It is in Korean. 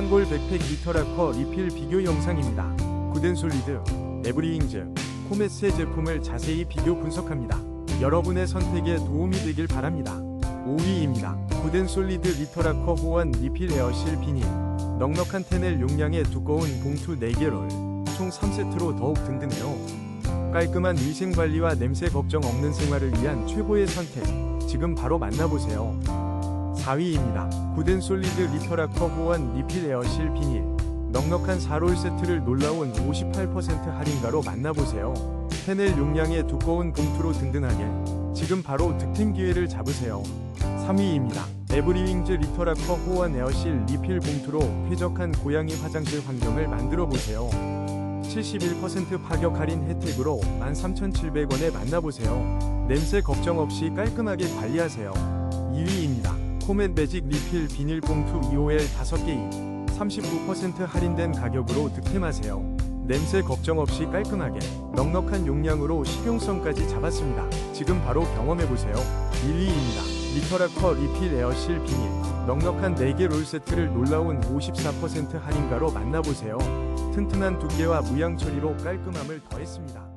한골 백팩 리터라커 리필 비교 영상입니다. 구덴솔리드, 에브리잉즈, 코메스의 제품을 자세히 비교 분석합니다. 여러분의 선택에 도움이 되길 바랍니다. 5위입니다. 구덴솔리드 리터라커 호환 리필 에어실 비닐 넉넉한 테넬 용량의 두꺼운 봉투 4개를 총 3세트로 더욱 든든해요. 깔끔한 위생관리와 냄새 걱정 없는 생활을 위한 최고의 선택 지금 바로 만나보세요. 4위입니다. 구덴 솔리드 리터라커 호환 리필 에어실 비닐 넉넉한 4롤 세트를 놀라운 58% 할인가로 만나보세요. 페넬 용량의 두꺼운 봉투로 든든하게 지금 바로 득템 기회를 잡으세요. 3위입니다. 에브리윙즈 리터라커 호환 에어실 리필 봉투로 쾌적한 고양이 화장실 환경을 만들어 보세요. 71% 파격 할인 혜택으로 13,700원에 만나보세요. 냄새 걱정 없이 깔끔하게 관리하세요. 2위입니다. 코멧 매직 리필 비닐 봉투 2OL 5개인 39% 할인된 가격으로 득템하세요. 냄새 걱정 없이 깔끔하게 넉넉한 용량으로 실용성까지 잡았습니다. 지금 바로 경험해보세요. 1위입니다. 리터라커 리필 에어실 비닐 넉넉한 4개 롤 세트를 놀라운 54% 할인가로 만나보세요. 튼튼한 두께와 무양 처리로 깔끔함을 더했습니다.